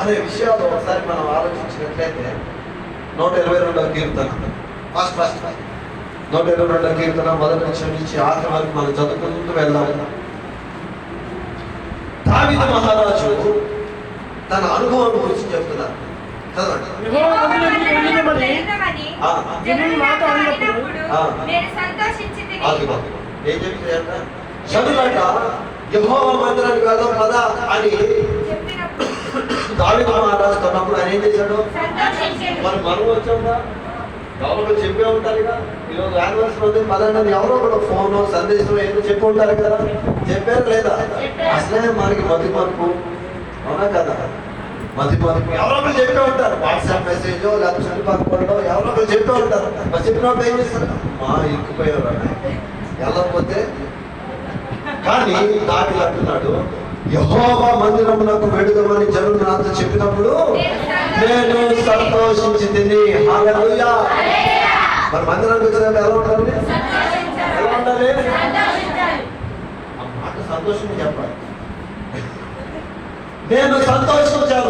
అనే విషయాలు ఒకసారి మనం ఆలోచించినట్లయితే నూట ఇరవై రెండవ కీర్తన. ఫస్ట్ ఫస్ట్ నూట ఇరవై రెండవ కీర్తన మొదటి విషయం నుంచి ఆఖరి వరకు మనం చదువుకుంటూ వెళ్దాం. దావిద మహారాజు తన అనుభవం గురించి చెప్తున్నారు. ఏం చెప్తాయంట చదువులట యహోవ మందిరానికి వెళ్దాం పద అని దావిద మహారాజు తన్నప్పుడు ఆయన ఏం చేశాడు? మరి మనం వచ్చాంగా ఎవరు చెప్పే ఉంటారు కదా ఈరోజు యానివర్సరీ ఉంది పదండి ఎవరో ఒకరు ఫోన్ సందేశం ఏదో చెప్పి ఉంటారు కదా. చెప్పారు లేదా? అసలే మనకి మతి మరుపు అవునా కదా? మతి మరుపు ఎవరో ఒకరు చెప్పే ఉంటారు. వాట్సాప్ మెసేజ్ లేకపోతే చుట్టుపక్కల ఎవరో ఒకరు చెప్పే ఉంటారు. మరి చెప్పినప్పుడు ఏం చేస్తారు? మా ఇరుక్కుపోయారు వెళ్ళకపోతే కానీ దాటి అంటున్నాడు యహోవా మందిరమునకు వెడుదమని జనులు నాతో చెప్పినప్పుడు నేను సంతోషించి తిని హల్లెలూయా. మరి మందిరానికి వచ్చినప్పుడు ఎలా ఉండాలి? ఎలా ఉండాలి? మాట చెప్పాలి. నేను సంతోషించాను.